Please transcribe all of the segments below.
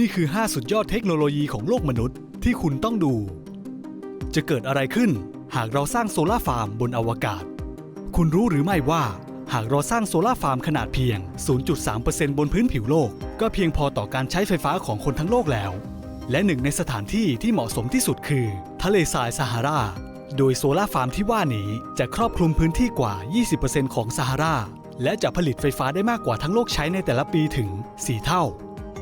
นี่คือ 5 สุดยอดเทคโนโลยีของโลกมนุษย์ที่คุณต้องดู จะเกิดอะไรขึ้น หากเราสร้างโซลาฟาร์มบนอวกาศ คุณรู้หรือไม่ว่า หากเราสร้างโซลาฟาร์มขนาดเพียง 0.3%บนพื้นผิวโลก ก็เพียงพอต่อการใช้ไฟฟ้าของคนทั้งโลกแล้ว และหนึ่งในสถานที่ที่เหมาะสมที่สุดคือ ทะเลทรายซาฮาราโดยโซลาฟาร์มที่ว่านี้จะครอบคลุมพื้นที่กว่า 20%ของซาฮาราและจะผลิตไฟฟ้าได้มากกว่าทั้งโลกใช้ในแต่ละปีถึง 4 เท่า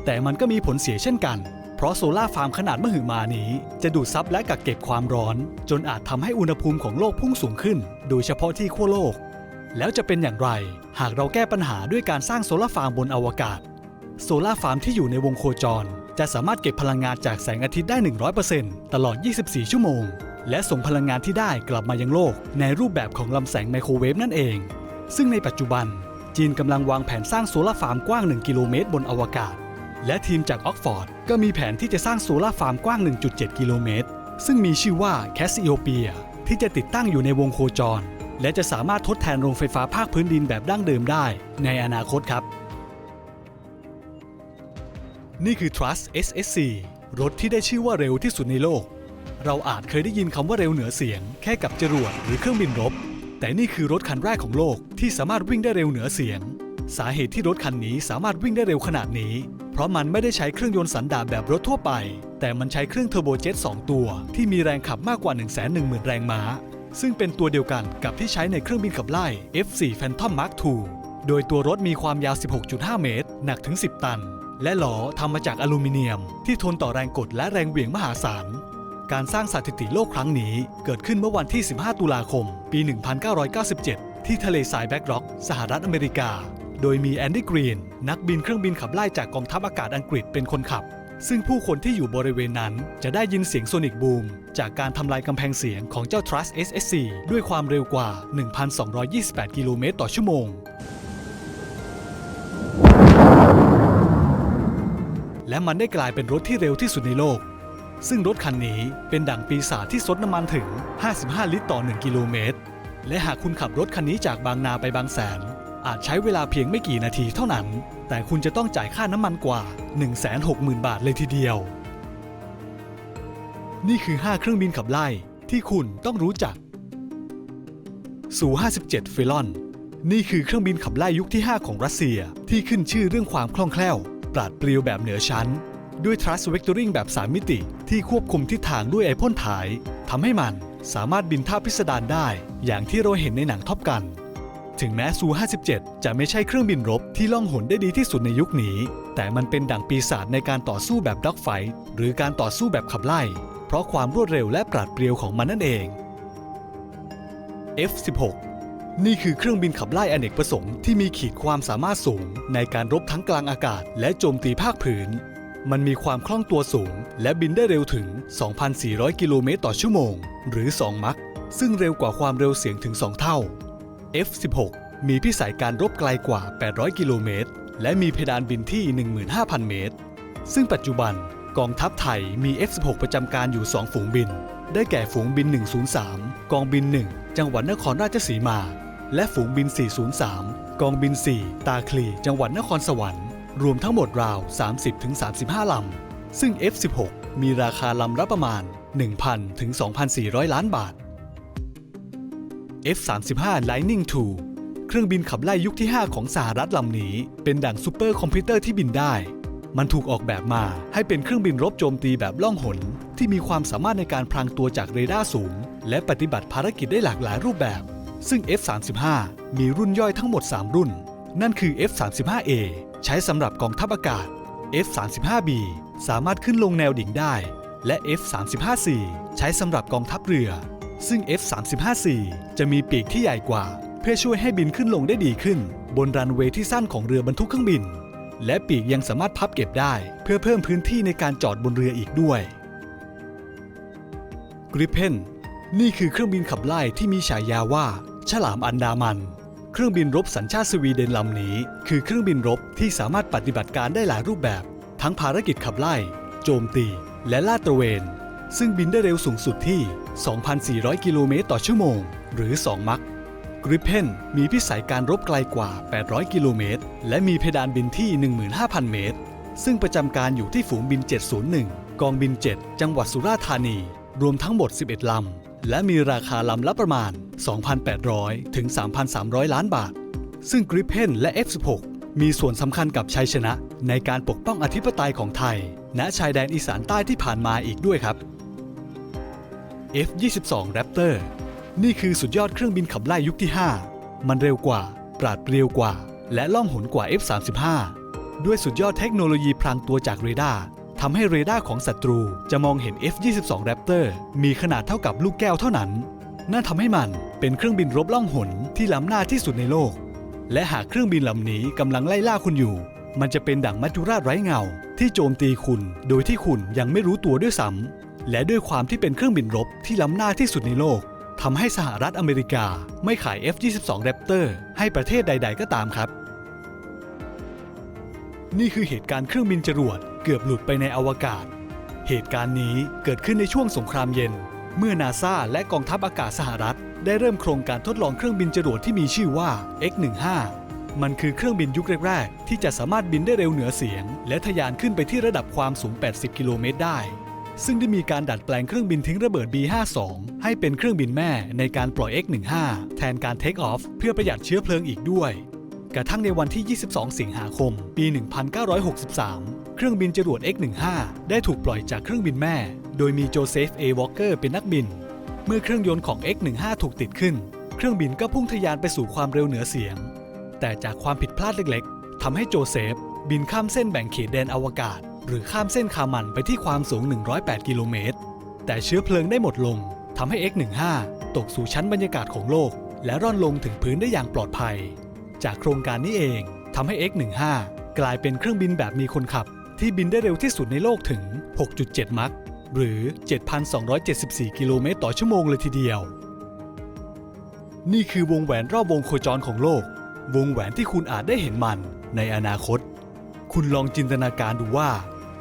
แต่มันก็มีผลเสียเช่นกัน เพราะโซลาร์ฟาร์มขนาดมหึมานี้ จะดูดซับและกักเก็บความร้อน จนอาจทำให้อุณหภูมิของโลกพุ่งสูงขึ้น โดยเฉพาะที่ขั้วโลก แล้วจะเป็นอย่างไร หากเราแก้ปัญหาด้วยการสร้างโซลาร์ฟาร์มบนอวกาศ โซลาร์ฟาร์มที่อยู่ในวงโคจร จะสามารถเก็บพลังงานจากแสงอาทิตย์ได้ 100%ตลอด 24 ชั่วโมง และส่งพลังงานที่ได้กลับมายังโลก ในรูปแบบของลำแสงไมโครเวฟนั่นเอง ซึ่งในปัจจุบันจีนกำลังวางแผนสร้างโซลาร์ฟาร์มกว้าง 1 กิโลเมตรบนอวกาศ และทีมจากออกฟอร์ดก็มีแผนที่จะสร้างโซลาร์ฟาร์มกว้าง 1.7 กิโลเมตร ซึ่งมีชื่อว่าแคสซิโอเปียที่จะติดตั้งอยู่ในวงโคจร และจะสามารถทดแทนโรงไฟฟ้าภาคพื้นดินแบบดั้งเดิมได้ ในอนาคตครับ นี่คือ Trust SSC รถที่ได้ชื่อว่าเร็วที่สุดในโลก เราอาจเคยได้ยินคำว่าเร็วเหนือเสียง แค่กับจรวดหรือเครื่องบินรบ แต่นี่คือรถคันแรกของโลกที่สามารถวิ่งได้เร็วเหนือเสียง สาเหตุที่รถคันนี้สามารถวิ่งได้เร็วขนาดนี้ ราะมันไม่ได้ใช้เครื่องยนต์สันดาปแบบรถทั่วไป แต่มันใช้เครื่องเทอร์โบเจ็ต2ตัว ที่มีแรงขับมากกว่า 110,000 แรงม้า ซึ่งเป็นตัวเดียวกันกับที่ใช้ในเครื่องบินขับไล่ F4 Phantom Mark II โดยตัวรถมีความยาว 16.5 เมตร หนักถึง 10 ตัน และล้อทำมาจากอลูมิเนียม ที่ทนต่อแรงกดและแรงเหวี่ยงมหาศาลการสร้างสถิติโลกครั้งนี้เกิดขึ้นเมื่อวันที่ 15 ตุลาคม ปี 1997 ที่ทะเลทรายแบ็กร็อก สหรัฐอเมริกา โดยมีแอนดี้กรีน นักบินเครื่องบินขับไล่จากกองทัพอากาศอังกฤษเป็นคนขับ ซึ่งผู้คนที่อยู่บริเวณนั้นจะได้ยินเสียงโซนิกบูม จากการทำลายกำแพงเสียงของเจ้า Trust SSC ด้วยความเร็วกว่า 1,228 กิโลเมตรต่อชั่วโมง และมันได้กลายเป็นรถที่เร็วที่สุดในโลกซึ่งรถคันนี้เป็นดั่งปีศาจที่ซดน้ำมันถึง 55 ลิตรต่อ 1 กิโลเมตร และหากคุณขับรถคันนี้จากบางนาไปบางแสน อาจใช้เวลาเพียงไม่กี่นาทีเท่านั้น แต่คุณจะต้องจ่ายค่าน้ำมันกว่า 160,000 บาทเลยทีเดียว นี่คือ 5 เครื่องบินขับไล่ที่คุณต้องรู้จักสู57ฟิลอน นี่คือเครื่องบินขับไล่ยุคที่ 5 ของรัสเซียที่ขึ้นชื่อเรื่องความคล่องแคล่ว ปราดเปรียวแบบเหนือชั้น ด้วย thrust vectoring แบบ 3 มิติที่ควบคุมทิศทางด้วยไอพ่นถ่ายทำให้มันสามารถบินท่าพิสดารได้ อย่างที่เราเห็นในหนังท็อปกัน ถึงแม้ซู 57 จะไม่ใช่เครื่องบินรบที่ล่องหนได้ดีที่สุดในยุคนี้ แต่มันเป็นดั่งปีศาจในการต่อสู้แบบด็อกไฟหรือการต่อสู้แบบขับไล่ เพราะความรวดเร็วและปราดเปรียวของมันนั่นเอง F16 นี่คือเครื่องบินขับไล่อเนกประสงค์ที่มีขีดความสามารถสูง ในการรบทั้งกลางอากาศ และโจมตีภาคพื้น มันมีความคล่องตัวสูง และบินได้เร็วถึง 2,400 กิโลเมตรต่อชั่วโมง หรือ 2 มัคซึ่งเร็วกว่าความเร็วเสียงถึง 2 เท่า F16 มีพิสัยการรบไกลกว่า 800 กิโลเมตร และมีเพดานบินที่ 15,000 เมตร ซึ่งปัจจุบันกองทัพไทยมี F16 ประจำการอยู่ 2 ฝูงบิน ได้แก่ฝูงบิน 103 กองบิน 1 จังหวัดนครราชสีมา และฝูงบิน 403 กองบิน 4 ตาคลี จังหวัดนครสวรรค์ รวมทั้งหมดราว 30-35 ลำ ซึ่ง F16 มีราคาลำละประมาณ 1,000 ถึง 2,400 ล้านบาท F35 Lightning II เครื่องบินขับไล่ยุคที่ 5 ของสหรัฐลำนี้ เป็นดั่งซูเปอร์คอมพิวเตอร์ที่บินได้ มันถูกออกแบบมาให้เป็นเครื่องบินรบโจมตีแบบล่องหน ที่มีความสามารถในการพรางตัวจากเรดาร์สูง และปฏิบัติภารกิจได้หลากหลายรูปแบบ ซึ่ง F35 มีรุ่นย่อยทั้งหมด 3 รุ่น นั่นคือ F35A ใช้สำหรับกองทัพอากาศ F35B สามารถขึ้นลงแนวดิ่งได้ และ F35C ใช้สำหรับกองทัพเรือ ซึ่ง F35C จะมีปีกที่ใหญ่กว่า เพื่อช่วยให้บินขึ้นลงได้ดีขึ้น บนรันเวย์ที่สั้นของเรือบรรทุกเครื่องบิน และปีกยังสามารถพับเก็บได้ เพื่อเพิ่มพื้นที่ในการจอดบนเรืออีกด้วย Gripen นี่คือเครื่องบินขับไล่ที่มีฉายาว่า ฉลามอันดามัน เครื่องบินรบสัญชาติสวีเดนลำนี้ คือเครื่องบินรบที่สามารถปฏิบัติการได้หลายรูปแบบ ทั้งภารกิจขับไล่ โจมตี และลาดตระเวน ซึ่งบินได้เร็วสูงสุดที่ 2,400 กิโลเมตรต่อชั่วโมง หรือ 2 มัค Gripen มีพิสัยการรบไกลกว่า 800 กิโลเมตร และมีเพดานบินที่ 15,000 เมตร ซึ่งประจำการอยู่ที่ฝูงบิน 701 กองบิน 7 จังหวัดสุราษฎร์ธานี รวมทั้งหมด 11 ลำ และมีราคาลำละประมาณ 2,800 ถึง 3,300 ล้านบาท ซึ่งกริปเพนและ F16 มีส่วนสำคัญกับชัยชนะ ในการปกป้องอธิปไตยของไทย ณ ชายแดนอีสานใต้ที่ผ่านมาอีกด้วยครับ F22 Raptor นี่คือสุดยอดเครื่องบินขับไล่ยุคที่ 5 มันเร็วกว่า ปราดเปรียวกว่า และล่องหนกว่า F35 ด้วยสุดยอดเทคโนโลยีพรางตัวจากเรดาร์ทำให้เรดาร์ของศัตรูจะมองเห็น F22 Raptor มีขนาดเท่ากับลูกแก้วเท่านั้น นั่นทำให้มันเป็นเครื่องบินรบล่องหนที่ล้ำหน้าที่สุดในโลก และหากเครื่องบินลำนี้กำลังไล่ล่าคุณอยู่ มันจะเป็นดั่งมัจจุราชไร้เงา ที่โจมตีคุณ โดยที่คุณยังไม่รู้ตัวด้วยซ้ำ และด้วยความที่เป็นเครื่องบินรบที่ล้ำหน้าที่สุดในโลกทำให้สหรัฐอเมริกาไม่ขาย F-22 Raptor ให้ประเทศใด ๆ ก็ตามครับ นี่คือเหตุการณ์เครื่องบินจรวดเกือบหลุดไปในอวกาศ เหตุการณ์นี้เกิดขึ้นในช่วงสงครามเย็น เมื่อนาซาและกองทัพอากาศสหรัฐ ได้เริ่มโครงการทดลองเครื่องบินจรวดที่มีชื่อว่า X-15 มันคือเครื่องบินยุคแรก ๆ ที่จะสามารถบินได้เร็วเหนือเสียง และทะยานขึ้นไปที่ระดับความสูง 80 กิโลเมตรได้ ซึ่งได้มีการดัดแปลงเครื่องบินทิ้งระเบิด B-52 ให้เป็นเครื่องบินแม่ในการปล่อย X-15 แทนการเทคออฟเพื่อประหยัดเชื้อเพลิงอีกด้วย กระทั่งในวันที่ 22 สิงหาคม ปี 1963 เครื่องบินจรวด X-15 ได้ถูกปล่อยจากเครื่องบินแม่ โดยมีโจเซฟ เอวอลเกอร์เป็นนักบิน เมื่อเครื่องยนต์ของ X-15 ถูกติดขึ้น เครื่องบินก็พุ่งทะยานไปสู่ความเร็วเหนือเสียง แต่จากความผิดพลาดเล็กๆทำให้โจเซฟบินข้ามเส้นแบ่งเขตแดนอวกาศ หรือข้ามเส้นคามันไปที่ความสูง 108 กิโลเมตร แต่เชื้อเพลิงได้หมดลงทำให้ X-15 ตกสู่ชั้นบรรยากาศของโลก และร่อนลงถึงพื้นได้อย่างปลอดภัย จากโครงการนี้เองทำให้ X-15 กลายเป็นเครื่องบินแบบมีคนขับ ที่บินได้เร็วที่สุดในโลกถึง 6.7 มัคหรือ 7,274 กิโลเมตรต่อชั่วโมงเลยทีเดียว นี่คือวงแหวนรอบวงโคจรของโลก วงแหวนที่คุณอาจได้เห็นมันในอนาคต คุณลองจินตนาการดูว่า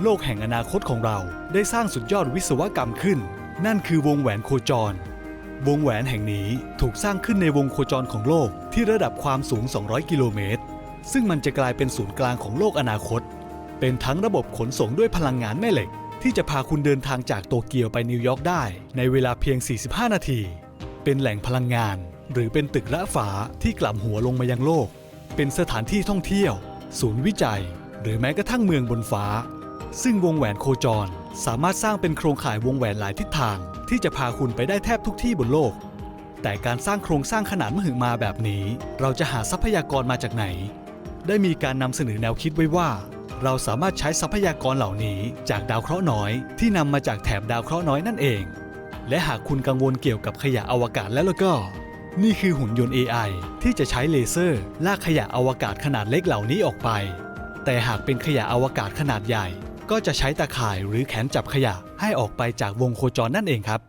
โลกแห่งอนาคตของเราได้สร้างสุดยอดวิศวกรรมขึ้น นั่นคือวงแหวนโคจร วงแหวนแห่งนี้ถูกสร้างขึ้นในวงโคจรของโลกที่ระดับความสูง 200 กิโลเมตร ซึ่งมันจะกลายเป็นศูนย์กลางของโลกอนาคต เป็นทั้งระบบขนส่งด้วยพลังงานแม่เหล็ก ที่จะพาคุณเดินทางจากโตเกียวไปนิวยอร์กได้ ในเวลาเพียง 45 นาที เป็นแหล่งพลังงาน หรือเป็นตึกระฝาที่กล่ำหัวลงมายังโลก เป็นสถานที่ท่องเที่ยว ศูนย์วิจัย หรือแม้กระทั่งเมืองบนฟ้า ซึ่งวงแหวนโคจรสามารถสร้างเป็นโครงข่ายวงแหวนหลายทิศทาง ที่จะพาคุณไปได้แทบทุกที่บนโลก แต่การสร้างโครงสร้างขนาดมหึมาแบบนี้ เราจะหาทรัพยากรมาจากไหน ได้มีการนำเสนอแนวคิดไว้ว่า เราสามารถใช้ทรัพยากรเหล่านี้จากดาวเคราะห์น้อย ที่นำมาจากแถบดาวเคราะห์น้อยนั่นเอง และหากคุณกังวลเกี่ยวกับขยะอวกาศแล้วล่ะก็นี่คือหุ่นยนต์ AI ที่จะใช้เลเซอร์ลากขยะอวกาศขนาดเล็กเหล่านี้ออกไป แต่หากเป็นขยะอวกาศขนาดใหญ่ ก็จะใช้ตาข่ายหรือแขนจับขยะให้ออกไปจากวงโคจรนั่นเองครับ